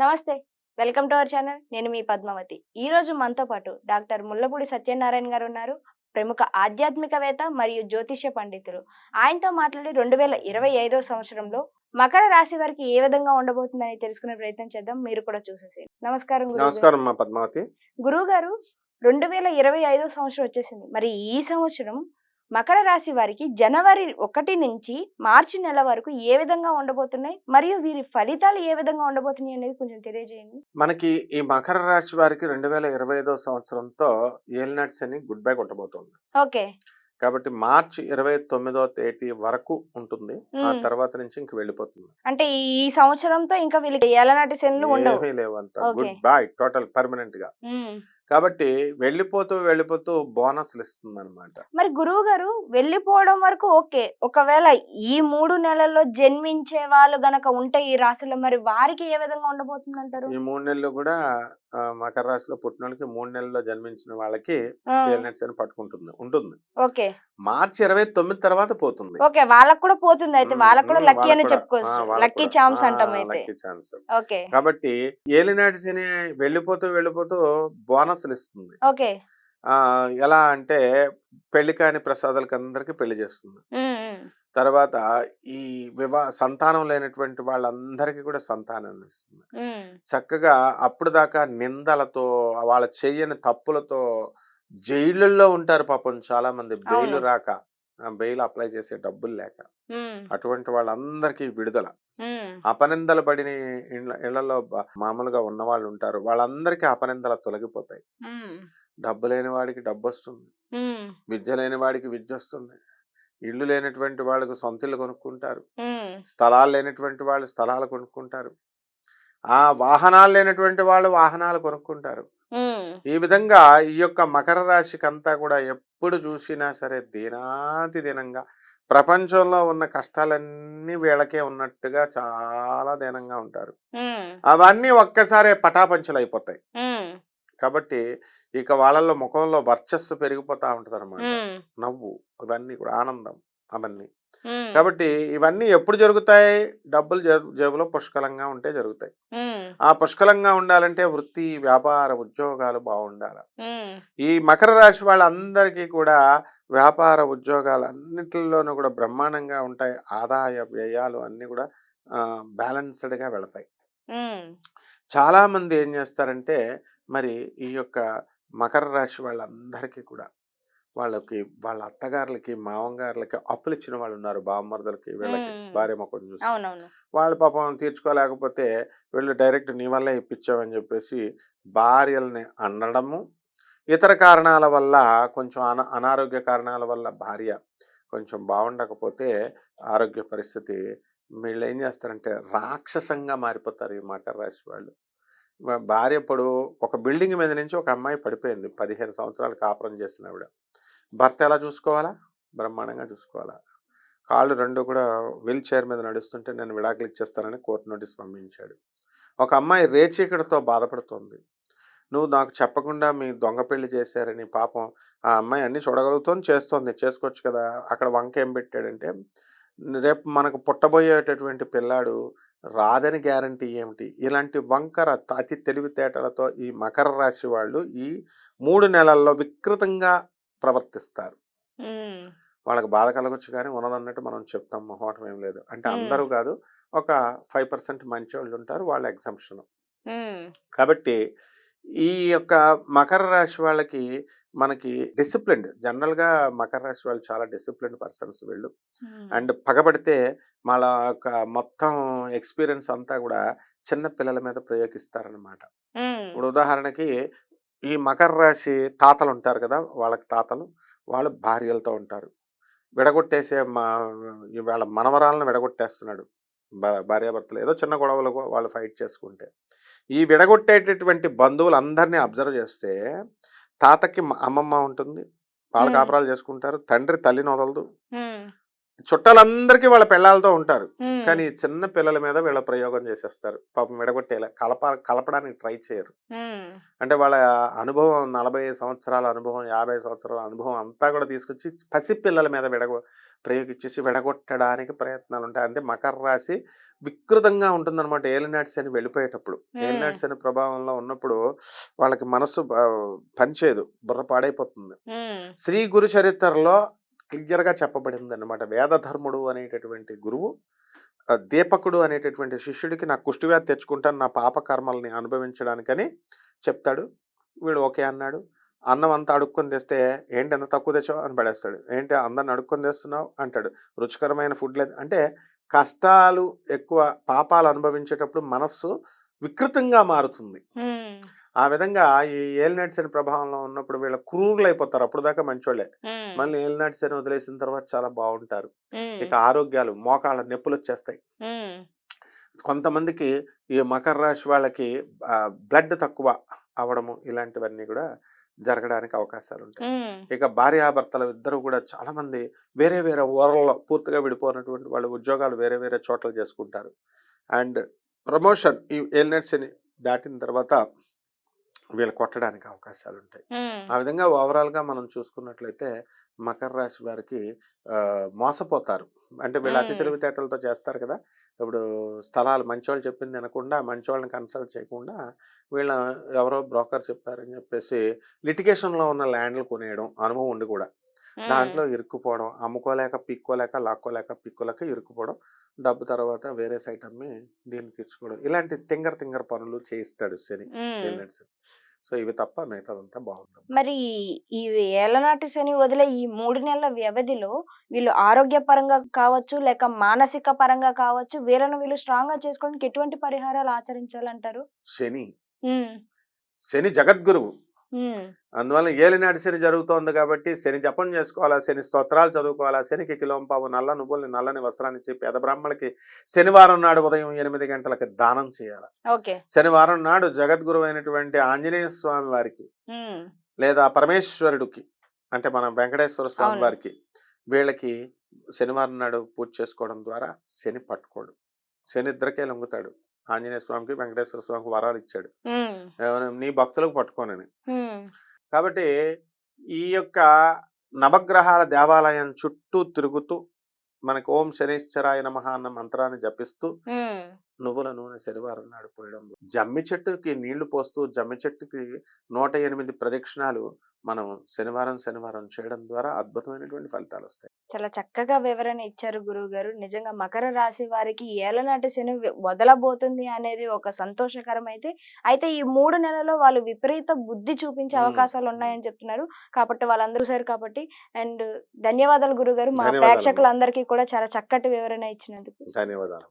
నమస్తే welcome to our channel. నేను మీ పద్మావతి. ఈ రోజు మనతో పాటు డాక్టర్ ముల్లపూడి సత్యనారాయణ గారు ఉన్నారు. ప్రముఖ ఆధ్యాత్మికవేత్త మరియు జ్యోతిష్య పండితులు. ఆయనతో మాట్లాడి రెండు వేల ఇరవై ఐదో సంవత్సరంలో మకర రాశి వారికి ఏ విధంగా ఉండబోతుందని తెలుసుకునే ప్రయత్నం చేద్దాం. మీరు కూడా చూసేసేయండి. నమస్కారం. నమస్కారం మా పద్మావతి. గురువు గారు రెండు వేల ఇరవై ఐదో సంవత్సరం వచ్చేసింది. మరి ఈ సంవత్సరం మకర రాశి వారికి జనవరి ఒకటి నుంచి మార్చి నెల వరకు ఏ విధంగా ఉండబోతున్నాయి? మరియు వీరి ఫలితాలు ఏ విధంగా ఉండబోతున్నాయి అనేది కొంచెం తెలియజేయండి. మనకి ఈ మకర రాశి వారికి రెండు వేల ఇరవై ఐదో సంవత్సరంతో ఏలినట్స్ అని గుడ్ బై కొట్టబోతోంది. ఓకే. కాబట్టి మార్చి ఇరవై తొమ్మిదో తేదీ వరకు ఉంటుంది. ఆ. తర్వాత నుంచి ఇంక వెళ్ళిపోతుంది. అంటే ఈ సంవత్సరంతో ఇంకా వీళ్ళకి ఎలనాటి శనులు ఉండవు. అంత. గుడ్ బై టోటల్ పర్మనెంట్గా. కాబట్టి వెళ్ళిపోతూ వెళ్ళిపోతూ బోనస్లు ఇస్తుంది అనమాట మరి గురువు గారు వెళ్ళిపోవడం వరకు ఓకే. ఒకవేళ ఈ మూడు నెలల్లో జన్మించే వాళ్ళు గనక ఉంటే ఈ రాశిలో మరి వారికి ఏ విధంగా ఉండబోతుంది అంటారు ఈ మూడు నెలలు కూడా మకర రాశిలో పుట్టిన వాళ్ళకి మూడు నెలల్లో జన్మించిన వాళ్ళకి ఆ, ఏలినట్స్ అని పట్టుకుంటుంది ఉంటుంది. ఓకే. మార్చి ఇరవై తొమ్మిది తర్వాత పోతుంది. ఓకే వాళ్ళకు కూడా పోతుంది అయితే. వాళ్ళకు కూడా లక్కీ అని చెప్పుకోవచ్చు. లక్కీ. ఛాన్స్ అంటాం అయితే. chance. ఓకే. కాబట్టి ఏలినాటి శని వెళ్ళిపోతూ వెళ్ళిపోతూ బోనస్లు ఇస్తుంది ఓకే ఎలా అంటే పెళ్ళి కాని ప్రసాదాలకు అందరికి పెళ్ళి చేస్తుంది. తర్వాత ఈ వివా సంతానం లేనటువంటి వాళ్ళందరికీ కూడా సంతానాన్ని ఇస్తుంది చక్కగా అప్పుడు దాకా నిందలతో వాళ్ళ చెయ్యని తప్పులతో జైళ్ళల్లో ఉంటారు పాపం చాలా మంది బెయిల్. రాక. బెయిల్ అప్లై చేసే డబ్బులు లేక అటువంటి వాళ్ళందరికీ విడుదల. అపనిందలు పడిన ఇళ్ళ ఇళ్ళలో మామూలుగా ఉన్న వాళ్ళు ఉంటారు. వాళ్ళందరికీ అపనిందలు తొలగిపోతాయి. డబ్బు లేని వాడికి డబ్బు వస్తుంది విద్య లేని వాడికి విద్య వస్తుంది. ఇల్లు లేనటువంటి వాళ్ళకు సొంత ఇల్లు కొనుక్కుంటారు. స్థలాలు లేనటువంటి వాళ్ళు స్థలాలు కొనుక్కుంటారు. ఆ వాహనాలు లేనటువంటి వాళ్ళు వాహనాలు కొనుక్కుంటారు. ఈ విధంగా ఈ యొక్క మకర రాశికి అంతా కూడా ఎప్పుడు చూసినా సరే దినాతి దినంగా ప్రపంచంలో ఉన్న కష్టాలన్నీ వీళ్ళకే ఉన్నట్టుగా చాలా దీనంగా ఉంటారు. అవన్నీ ఒక్కసారే పటాపంచలు అయిపోతాయి కాబట్టి ఇక వాళ్ళల్లో ముఖంలో వర్చస్సు పెరిగిపోతా ఉంటది అనమాట ఉమ్, నవ్వు ఇవన్నీ కూడా ఆనందం అవన్నీ. కాబట్టి ఇవన్నీ ఎప్పుడు జరుగుతాయి? డబ్బులు జేబులో పుష్కలంగా ఉంటే జరుగుతాయి. ఆ పుష్కలంగా ఉండాలంటే వృత్తి వ్యాపార ఉద్యోగాలు బాగుండాలి. ఈ మకర రాశి వాళ్ళందరికీ కూడా వ్యాపార ఉద్యోగాలు అన్నిటిలోనూ కూడా బ్రహ్మాండంగా ఉంటాయి. ఆదాయ వ్యయాలు అన్నీ కూడా బ్యాలెన్స్డ్గా వెళతాయి. చాలామంది ఏం చేస్తారంటే మరి ఈ యొక్క మకర రాశి వాళ్ళందరికీ కూడా వాళ్ళకి వాళ్ళ అత్తగారులకి మామగారులకి అప్పులు ఇచ్చిన వాళ్ళు ఉన్నారు. బామ్మర్దులకి వీళ్ళకి. భార్య మొక్కలు చూసి. వాళ్ళు పాపం తీర్చుకోలేకపోతే వీళ్ళు డైరెక్ట్ నీ వల్లే ఇప్పించామని చెప్పేసి భార్యల్ని అనడము ఇతర కారణాల వల్ల కొంచెం అన అనారోగ్య కారణాల వల్ల భార్య కొంచెం బాగుండకపోతే ఆరోగ్య పరిస్థితి వీళ్ళు ఏం చేస్తారంటే రాక్షసంగా మారిపోతారు ఈ మకర రాశి వాళ్ళు. భార్య ఇప్పుడు ఒక బిల్డింగ్ మీద నుంచి ఒక అమ్మాయి పడిపోయింది. పదిహేను సంవత్సరాలు కాపురం చేసిన ఆవిడ. భర్త ఎలా చూసుకోవాలా? బ్రహ్మాండంగా చూసుకోవాలా? కాళ్ళు రెండు కూడా వీల్ చైర్ మీద నడుస్తుంటే నేను విడాకులు ఇచ్చేస్తానని కోర్టు నోటీస్ పంపించాడు. ఒక అమ్మాయి రేచీకటితో బాధపడుతుంది. నువ్వు నాకు చెప్పకుండా మీ దొంగ పెళ్ళి చేశారని పాపం ఆ అమ్మాయి అన్ని చూడగలుగుతుంది చేస్తోంది చేసుకోవచ్చు కదా అక్కడ వంక ఏం పెట్టాడంటే రేపు మనకు పుట్టబోయేటటువంటి పిల్లాడు రాదని గ్యారంటీ ఏమిటి? ఇలాంటి వంకర అతి తెలివితేటలతో ఈ మకర రాశి వాళ్ళు ఈ మూడు నెలల్లో వికృతంగా ప్రవర్తిస్తారు. వాళ్ళకి బాధ కలగొచ్చు కానీ ఉన్నదన్నట్టు మనం చెప్తాం. మొహమాటం ఏం లేదు. అంటే. అందరూ కాదు ఒక ఫైవ్ పర్సెంట్ మంచి వాళ్ళు ఉంటారు వాళ్ళ ఎగ్జంప్షన్. కాబట్టి ఈ యొక్క మకర రాశి వాళ్ళకి మనకి డిసిప్లిన్డ్ జనరల్గా మకర రాశి వాళ్ళు చాలా డిసిప్లిన్డ్ పర్సన్స్ వీళ్ళు. అండ్ పగబడితే వాళ్ళ యొక్క మొత్తం ఎక్స్పీరియన్స్ అంతా కూడా చిన్న పిల్లల మీద ప్రయోగిస్తారనమాట ఇప్పుడు ఉదాహరణకి ఈ మకర రాశి తాతలు ఉంటారు కదా! వాళ్ళకి తాతలు వాళ్ళు భార్యలతో ఉంటారు. విడగొట్టేసే మా వాళ్ళ మనవరాలను విడగొట్టేస్తున్నాడు. భా- భార్యాభర్తలు ఏదో చిన్న గొడవలు వాళ్ళు ఫైట్ చేసుకుంటే. ఈ విడగొట్టేటటువంటి బంధువులందరినీ అబ్జర్వ్ చేస్తే తాతకి అమ్మమ్మ ఉంటుంది. వాళ్ళ. కాపురాలు చేసుకుంటారు. తండ్రి తల్లిని వదలదు. చుట్టాలందరికీ వాళ్ళ పిల్లలతో ఉంటారు. కానీ చిన్న పిల్లల మీద వీళ్ళ ప్రయోగం చేసేస్తారు. పాపం విడగొట్టేలా కలప కలపడానికి ట్రై చేయరు. అంటే వాళ్ళ అనుభవం నలభై సంవత్సరాల అనుభవం యాభై సంవత్సరాల అనుభవం అంతా కూడా తీసుకొచ్చి పసి పిల్లల మీద విడగొ ప్రయోగించేసి విడగొట్టడానికి ప్రయత్నాలు ఉంటాయి అంటే మకర రాశి వికృతంగా ఉంటుందన్నమాట ఏలినాటి శని వెళ్ళిపోయేటప్పుడు. ఏలినాటి శని ప్రభావంలో ఉన్నప్పుడు వాళ్ళకి మనసు పనిచేయదు. బుర్ర పాడైపోతుంది. శ్రీ గురు చరిత్రలో క్లియర్గా చెప్పబడింది అనమాట వేదధర్ముడు అనేటటువంటి గురువు దీపకుడు అనేటటువంటి శిష్యుడికి నా కుష్టివ్యాధి తెచ్చుకుంటాను నా పాప కర్మల్ని అనుభవించడానికని చెప్తాడు. వీడు ఓకే అన్నాడు. అన్నం అంతా అడుక్కొని తెస్తే ఏంటి ఎంత తక్కువ తెచ్చావు? అని పడేస్తాడు. ఏంటి అందరిని అడుక్కొని తెస్తున్నావు? అంటాడు. రుచికరమైన ఫుడ్ లేదు. అంటే కష్టాలు ఎక్కువ పాపాలు అనుభవించేటప్పుడు మనస్సు వికృతంగా మారుతుంది. ఆ విధంగా ఈ ఏలినాటి శని ప్రభావంలో ఉన్నప్పుడు వీళ్ళ క్రూరులు అయిపోతారు అప్పుడు దాకా మంచోళ్ళే. మళ్ళీ ఏలినాటి శని వదిలేసిన తర్వాత చాలా బాగుంటారు ఇక ఆరోగ్యాలు మోకాళ్ళ నొప్పులు వచ్చేస్తాయి కొంతమందికి ఈ మకర రాశి వాళ్ళకి బ్లడ్ తక్కువ అవడము ఇలాంటివన్నీ కూడా జరగడానికి అవకాశాలు ఉంటాయి ఇక భార్యాభర్తలు ఇద్దరు కూడా చాలా మంది వేరే వేరే ఊరల్లో పూర్తిగా విడిపోయినటువంటి వాళ్ళు ఉద్యోగాలు వేరే వేరే చోట్ల చేసుకుంటారు. అండ్ ప్రమోషన్ ఈ ఏలినట్స్ అని దాటిన తర్వాత వీళ్ళు కొట్టడానికి అవకాశాలు ఉంటాయి ఆ విధంగా ఓవరాల్గా మనం చూసుకున్నట్లయితే మకర రాశి వారికి మోసపోతారు. అంటే వీళ్ళు అతి. తెలివితేటలతో చేస్తారు కదా! ఇప్పుడు స్థలాలు మంచోళ్ళు చెప్పింది వినకుండా మంచోళ్ళని కన్సల్ట్ చేయకుండా వీళ్ళ ఎవరో బ్రోకర్ చెప్పారని చెప్పేసి లిటిగేషన్లో ఉన్న ల్యాండ్లు కొనేయడం అనుభవం ఉండి కూడా. దాంట్లో ఇరుక్కుపోవడం అమ్ముకోలేక పిక్కోలేక లాక్కోలేక పిక్కోలేక ఇరుక్కుపోవడం డబ్బు తర్వాత వేరే సైట్ అమ్మి దీన్ని తీర్చుకోవడం. ఇలాంటి తింగర తింగర పనులు చేయిస్తాడు శని సో ఇవి తప్ప మిగతాదంతా బాగుంది మరి. ఈ ఏలనాటి శని వదిలే ఈ మూడు నెలల వ్యవధిలో వీళ్ళు ఆరోగ్యపరంగా కావచ్చు లేక మానసిక పరంగా కావచ్చు వీళ్ళను వీళ్ళు స్ట్రాంగ్గా చేసుకోవడానికి ఎటువంటి పరిహారాలు ఆచరించాలంటారు? శని. శని జగద్గురువు. అందువల్ల ఏలినాటి శని జరుగుతోంది కాబట్టి శని జపం చేసుకోవాలా శని స్తోత్రాలు చదువుకోవాలా శనికి కిలోంపావు నల్ల నువ్వుల్ని నల్లని వస్త్రాన్ని ఇచ్చి పేద బ్రాహ్మణులకి శనివారం నాడు ఉదయం ఎనిమిది గంటలకి దానం చేయాలి. శనివారం నాడు జగద్గురు అయినటువంటి ఆంజనేయ స్వామి వారికి లేదా పరమేశ్వరుడికి అంటే మన వెంకటేశ్వర స్వామి. వారికి వీళ్ళకి శనివారం నాడు పూజ చేసుకోవడం ద్వారా శని పట్టుకోడు. శని ఇద్దరికే లొంగుతాడు. ఆంజనేయ స్వామికి వెంకటేశ్వర స్వామికి వరాలు ఇచ్చాడు. నీ భక్తులకు పట్టుకోనని కాబట్టి ఈ యొక్క నవగ్రహాల దేవాలయం చుట్టూ తిరుగుతూ మనకు ఓం శనీశ్వరాయ నమః అన్న మంత్రాన్ని జపిస్తూ నువ్వుల నూనె శనివారం నాడు పోయడం జమ్మి చెట్టుకి నీళ్ళు పోస్తూ జమ్మి చెట్టుకి నూట ఎనిమిది ప్రదక్షిణాలు మనం శనివారం శనివారం చేయడం ద్వారా అద్భుతమైనటువంటి ఫలితాలు వస్తాయి. చాలా చక్కగా వివరణ ఇచ్చారు గురువు గారు నిజంగా మకర రాశి వారికి ఏలనాటి శని వదలబోతుంది అనేది ఒక సంతోషకరం అయితే అయితే ఈ మూడు నెలల్లో వాళ్ళు విపరీత బుద్ధి చూపించే. అవకాశాలు ఉన్నాయని చెప్తున్నారు. కాబట్టి వాళ్ళందరూ సార్ కాబట్టి అండ్ ధన్యవాదాలు గురువు గారు మా. ప్రేక్షకులందరికీ కూడా చాలా చక్కటి వివరణ ఇచ్చినందుకు. ధన్యవాదాలు.